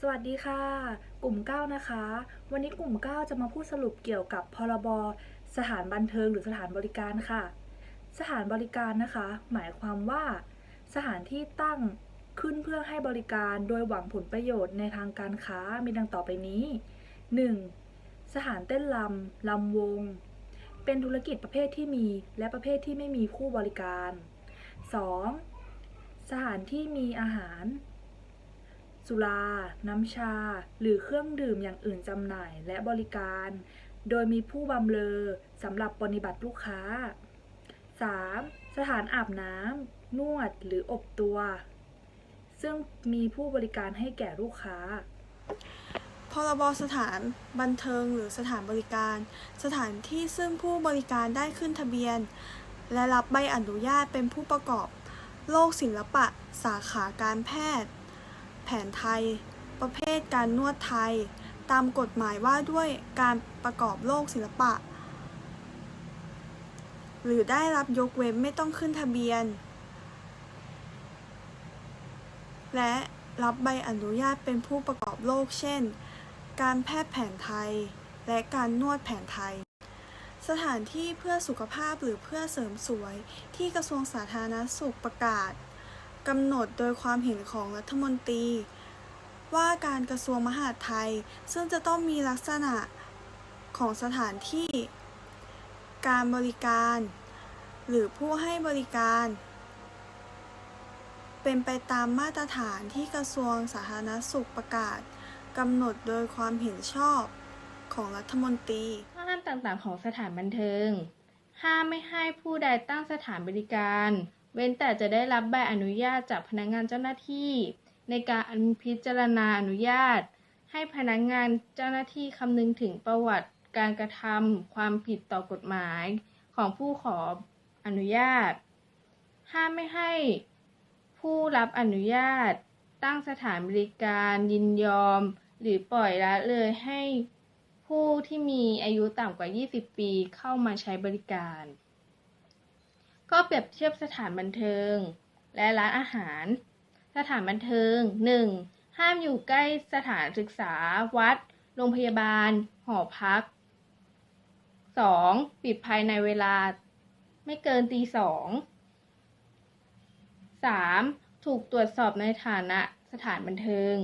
สวัสดีค่ะ กลุ่ม 9 นะคะ วันนี้กลุ่ม 9 จะมาพูดสรุปเกี่ยวกับพรบสถานบันเทิงหรือสถานบริการค่ะ สถานบริการนะคะ หมายความว่า สถานที่ตั้งขึ้นเพื่อให้บริการโดยหวังผลประโยชน์ในทางการค้ามีดังต่อไปนี้ 1. สถานเต้นรำลำวง เป็นธุรกิจประเภทที่มีและประเภทที่ไม่มีผู้บริการ 2. สถานที่มีอาหาร สุรา น้ำชา หรือเครื่องดื่มอย่างอื่นจำหน่ายและบริการ โดยมีผู้บำเรอสำหรับปฏิบัติลูกค้า 3. สถานอาบน้ำนวดหรืออบตัว ซึ่งมีผู้บริการให้แก่ลูกค้า พรบสถานบันเทิงหรือสถานบริการ สถานที่ซึ่งผู้บริการได้ขึ้นทะเบียน และรับใบอนุญาตเป็นผู้ประกอบ โลกศิลปะ สาขาการแพทย์ แผนไทย ประเภทการนวดไทย ตามกฎหมายว่าด้วยการประกอบโลกศิลปะ หรือได้รับยกเว้นไม่ต้องขึ้นทะเบียน และรับใบอนุญาตเป็นผู้ประกอบโลก เช่น การแพทย์แผนไทย และการนวดแผนไทย สถานที่เพื่อสุขภาพหรือเพื่อเสริมสวยที่กระทรวงสาธารณสุขประกาศ กำหนดโดยความเห็นของรัฐมนตรี ว่าการกระทรวงมหาดไทย ซึ่งจะต้องมีลักษณะของสถานที่ การบริการ หรือผู้ให้บริการ เป็นไปตามมาตรฐานที่กระทรวงสาธารณสุขประกาศกำหนดโดยความเห็นชอบของรัฐมนตรีข้อห้ามต่างๆของสถานบันเทิง ห้ามไม่ให้ผู้ใดตั้งสถานบริการ เว้นแต่จะได้รับใบอนุญาตจากพนักงานเจ้าหน้าที่ ในการพิจารณาอนุญาต ให้พนักงานเจ้าหน้าที่คำนึงถึงประวัติการกระทำความผิดต่อกฎหมายของผู้ขออนุญาต ห้ามไม่ให้ผู้รับอนุญาต ตั้งสถานบริการยินยอม หรือปล่อยละเลยให้ผู้ที่มีอายุต่ำกว่า 20 ปีเข้ามาใช้บริการ ก็เปรียบเทียบสถานบันเทิง และร้านอาหาร สถานบันเทิง 1. ห้ามอยู่ใกล้สถานศึกษา วัด โรงพยาบาล หอพัก 2. ปิดภายในเวลา ไม่เกินตีสอง 3. ถูกตรวจสอบในฐานะสถานบันเทิง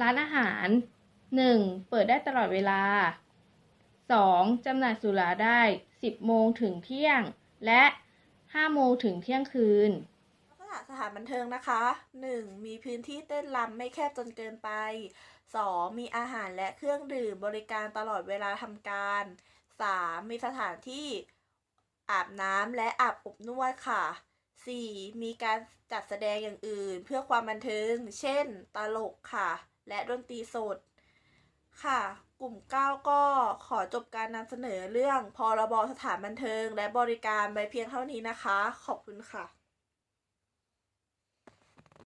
ร้านอาหาร 1. เปิดได้ตลอดเวลา 2. จำหน่ายสุราได้ 10 โมงถึงเที่ยง และ 5 โมงถึงเที่ยงคืนลักษณะสถานบันเทิงนะคะ 1. มีพื้นที่เต้นรำไม่แคบจนเกินไป 2. มีอาหารและเครื่องดื่มบริการตลอดเวลาทำการ 3. มีสถานที่อาบน้ำและอาบอบนวดค่ะ 4. มีการจัดแสดงอย่างอื่น เพื่อความบันเทิง เช่น ตลกค่ะ และดนตรีสดค่ะ ลุ่ม 9 ก็ขอจบการนำเสนอเรื่องพรบสถานบันเทิง และบริการไปเพียงเท่านี้นะคะ ขอบคุณค่ะ